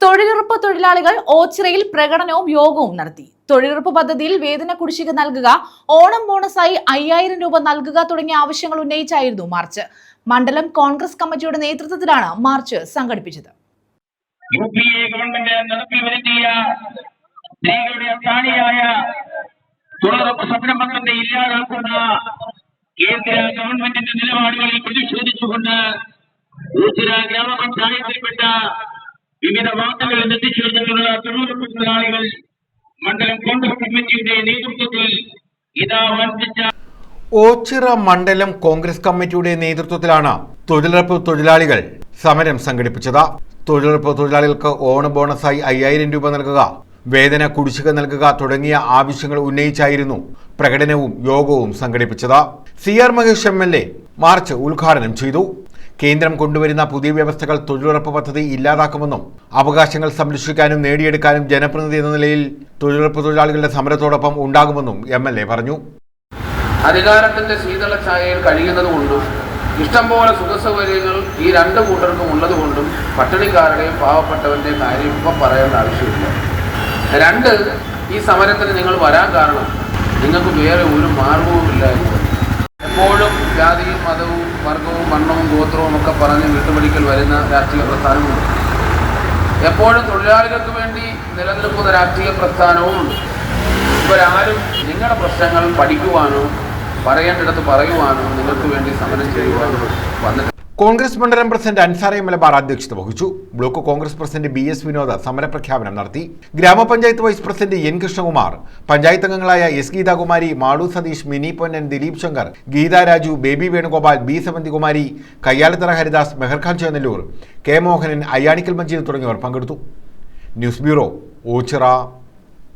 തൊഴിലുറപ്പ് തൊഴിലാളികൾ ഓച്ചിറയിൽ പ്രകടനവും യോഗവും നടത്തി. തൊഴിലുറപ്പ് പദ്ധതിയിൽ വേതന കുടിശ്ശിക നൽകുക ഓണം ബോണസായി അയ്യായിരം രൂപ നൽകുക തുടങ്ങിയ ആവശ്യങ്ങൾ ഉന്നയിച്ചായിരുന്നു മാർച്ച്. മണ്ഡലം കോൺഗ്രസ് കമ്മിറ്റിയുടെ നേതൃത്വത്തിലാണ് മാർച്ച് സംഘടിപ്പിച്ചത്. യു പി എ ഗവൺമെന്റ് നടപ്പിൽ വരുത്തിയ സ്ത്രീകളുടെ പ്രാണിയായ തൊഴിലുറപ്പ് സംരംഭങ്ങളുടെ ഇല്ലാതാക്കുന്ന കേന്ദ്ര ഗവൺമെന്റിന്റെ നിലപാടുകളിൽ പ്രതിഷേധിച്ചുകൊണ്ട് ഊച്ചിറ ഗ്രാമപഞ്ചായത്തിൽപ്പെട്ട വിവിധ വാർത്തകളിൽ എത്തിച്ചേർന്നിട്ടുള്ള തൊഴിലുറപ്പ് തൊഴിലാളികൾ മണ്ഡലം കോൺഗ്രസ് കമ്മിറ്റിയുടെ നേതൃത്വത്തിൽ ഇതാ വർദ്ധിച്ച ഓച്ചിറ മണ്ഡലം കോൺഗ്രസ് കമ്മിറ്റിയുടെ നേതൃത്വത്തിലാണ് തൊഴിലുറപ്പ് തൊഴിലാളികൾ സമരം സംഘടിപ്പിച്ചത്. തൊഴിലുറപ്പ് തൊഴിലാളികൾക്ക് ഓണ ബോണസായി അയ്യായിരം രൂപ നൽകുക വേതന കുടിശ്ശിക നൽകുക തുടങ്ങിയ ആവശ്യങ്ങൾ ഉന്നയിച്ചായിരുന്നു പ്രകടനവും യോഗവും സംഘടിപ്പിച്ചത്. C R Mahesh M L A march ഉദ്ഘാടനം ചെയ്തു. കേന്ദ്രം കൊണ്ടുവരുന്ന പുതിയ വ്യവസ്ഥകൾ തൊഴിലുറപ്പ് പദ്ധതി ഇല്ലാതാക്കുമെന്നും അവകാശങ്ങൾ സംരക്ഷിക്കാനും നേടിയെടുക്കാനും ജനപ്രതിനിധി എന്ന നിലയിൽ തൊഴിലുറപ്പ് തൊഴിലാളികളുടെ സമരത്തോടൊപ്പം ഉണ്ടാകുമെന്നും എം എൽ എ പറഞ്ഞു. അധികാരത്തിന്റെ ശീതള ഛായയിൽ കഴിയുന്നത് കൊണ്ടും ഇഷ്ടംപോലെ സുഖസൗകര്യങ്ങൾ ഈ രണ്ട് കൂട്ടർക്കും ഉള്ളത് കൊണ്ടും പട്ടിണിക്കാരുടെയും പാവപ്പെട്ടവന്റെയും കാര്യം ഇപ്പം പറയേണ്ട ആവശ്യമില്ല. രണ്ട് ഈ സമരത്തിന് നിങ്ങൾ വരാൻ കാരണം നിങ്ങൾക്ക് വേറെ ഒരു മാർഗവുമില്ല എപ്പോഴും ജാതിയും മതവും പറഞ്ഞ് വീട്ടുപടിക്കൽ വരുന്ന രാഷ്ട്രീയ പ്രസ്ഥാനമുണ്ട്. എപ്പോഴും തൊഴിലാളികൾക്ക് വേണ്ടി നിലനിൽക്കുന്ന രാഷ്ട്രീയ പ്രസ്ഥാനവുമുണ്ട് ഇവരാരും നിങ്ങളുടെ പ്രശ്നങ്ങൾ പഠിക്കുവാനോ പറയേണ്ടിടത്ത് പറയുവാനോ നിങ്ങൾക്ക് വേണ്ടി സമരം ചെയ്യുവാനോ വന്നിട്ട് കോൺഗ്രസ് മണ്ഡലം പ്രസിഡന്റ് അൻസാറി മലബാർ അധ്യക്ഷത വഹിച്ചു. Block Congress president B S Vinod സമരപ്രഖ്യാപനം നടത്തി. ഗ്രാമപഞ്ചായത്ത് vice president N Krishnakumar panchayat അംഗങ്ങളായ S Geethakumari Malu Satheesh Mini Ponnan Dileep Shankar Geetha Raju Baby Venugopal B Sevanthikumari Kayyalathara Haridas Meharkhan Chennallur K Mohanan Ayyanikkal Manjeed തുടങ്ങിയവർ പങ്കെടുത്തു. News bureau Ochira.